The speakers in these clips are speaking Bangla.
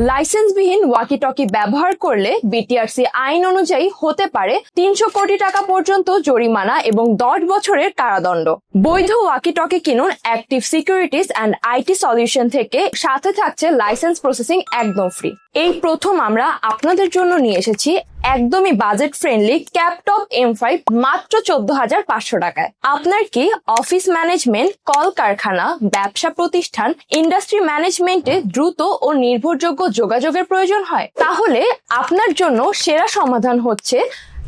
লাইসেন্সবিহীন ওয়াকি টকি ব্যবহার করলে বিটিআরসি আইন অনুযায়ী হতে পারে তিনশো কোটি টাকা পর্যন্ত জরিমানা এবং দশ বছরের কারাদণ্ড। বৈধ ওয়াকি টকি কিনুন active securities and IT solution থেকে। সাথে থাকছে লাইসেন্স প্রসেসিং একদম ফ্রি এই প্রথম আমরা আপনাদের জন্য নিয়ে এসেছি একদমই budget friendly Captop M five মাত্র চোদ্দ হাজার পাঁচশো টাকায়। আপনার কি অফিস ম্যানেজমেন্ট কল কারখানা ব্যবসা প্রতিষ্ঠান ইন্ডাস্ট্রি ম্যানেজমেন্টে দ্রুত ও নির্ভরযোগ্য যোগাযোগের প্রয়োজন হয়? তাহলে আপনার জন্য সেরা সমাধান হচ্ছে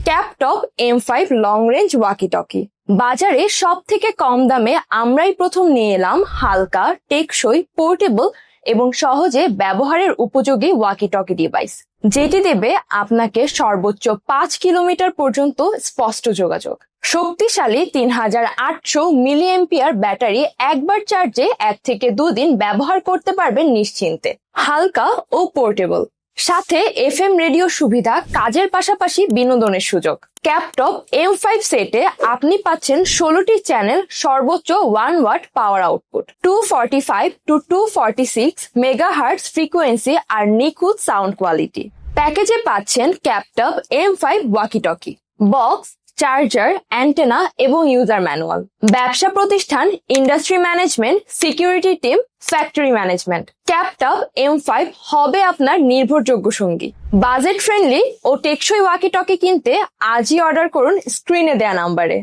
ক্যাপটপ M five long range walkie talkie বাজারে সব থেকে কম দামে আমরাই প্রথম নিয়ে এলাম হালকা, টেকসই পোর্টেবল এবং সহজে ব্যবহারের উপযোগী ওয়াকি টকি ডিভাইস যেটি দেবে আপনাকে সর্বোচ্চ পাঁচ কিলোমিটার পর্যন্ত স্পষ্ট যোগাযোগ। শক্তিশালী তিন হাজার আটশো মিলিএম্পিয়ার ব্যাটারি একবার চার্জে এক থেকে দুদিন ব্যবহার করতে পারবেন নিশ্চিন্তে। হালকা ও পোর্টেবল। সাথে এফ এম রেডিও সুবিধা, কাজের পাশাপাশি বিনোদনের সুযোগ। ক্যাপটপ এম ফাইভ সেটে আপনি পাচ্ছেন ষোলোটি চ্যানেল সর্বোচ্চ one watt power output two forty five two two forty six mega hertz frequency আর নিখুঁত সাউন্ড কোয়ালিটি প্যাকেজে পাচ্ছেন ক্যাপটপ M five walkie talkie box charger antenna এবং ইউজার ম্যানুয়াল ব্যবসা প্রতিষ্ঠান industry management security team factory management ক্যাপটপ M five হবে আপনার নির্ভরযোগ্য সঙ্গী। বাজেট ফ্রেন্ডলি ও টেকসই ওয়াকি টকি কিনতে আজই অর্ডার করুন স্ক্রিনে দেয়া নাম্বারে